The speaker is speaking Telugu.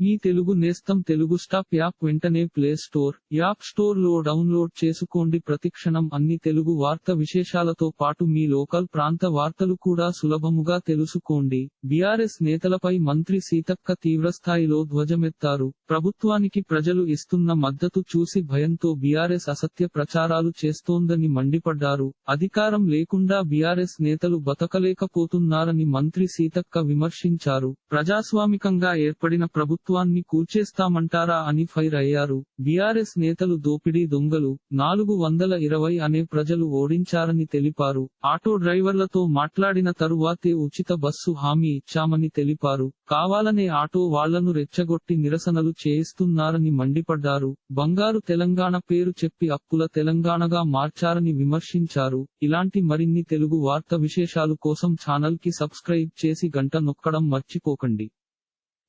మీ తెలుగు నేస్తం తెలుగు స్టాప్ యాప్ వెంటనే ప్లే స్టోర్ యాప్ స్టోర్లో డౌన్లోడ్ చేసుకోండి. ప్రతిక్షణం అన్ని తెలుగు వార్త విశేషాలతో పాటు మీ లోకల్ ప్రాంత వార్తలు కూడా సులభముగా తెలుసుకోండి. బీఆర్ఎస్ నేతలపై మంత్రి సీతక్క తీవ్రస్థాయిలో ధ్వజమెత్తారు. ప్రభుత్వానికి ప్రజలు ఇస్తున్న మద్దతు చూసి భయంతో బీఆర్ఎస్ అసత్య ప్రచారాలు చేస్తోందని మండిపడ్డారు. అధికారం లేకుండా బీఆర్ఎస్ నేతలు బతకలేకపోతున్నారని మంత్రి సీతక్క విమర్శించారు. ప్రజాస్వామికంగా ఏర్పడిన ప్రభుత్వాన్ని కూల్చేస్తామంటారా అని ఫైర్ అయ్యారు. బీఆర్ఎస్ నేతలు దోపిడీ దొంగలు నాలుగు వందల ఇరవై అనే ప్రజలు ఓడించారని తెలిపారు. ఆటో డ్రైవర్లతో మాట్లాడిన తరువాతే ఉచిత బస్సు హామీ ఇచ్చామని తెలిపారు. కావాలనే ఆటో వాళ్ళను రెచ్చగొట్టి నిరసనలు చేయిస్తున్నారని మండిపడ్డారు. బంగారు తెలంగాణ పేరు చెప్పి అప్పుల తెలంగాణగా మార్చారని విమర్శించారు. ఇలాంటి మరిన్ని తెలుగు వార్త విశేషాలు కోసం ఛానల్కి సబ్స్క్రైబ్ చేసి గంట నొక్కడం మర్చిపోకండి.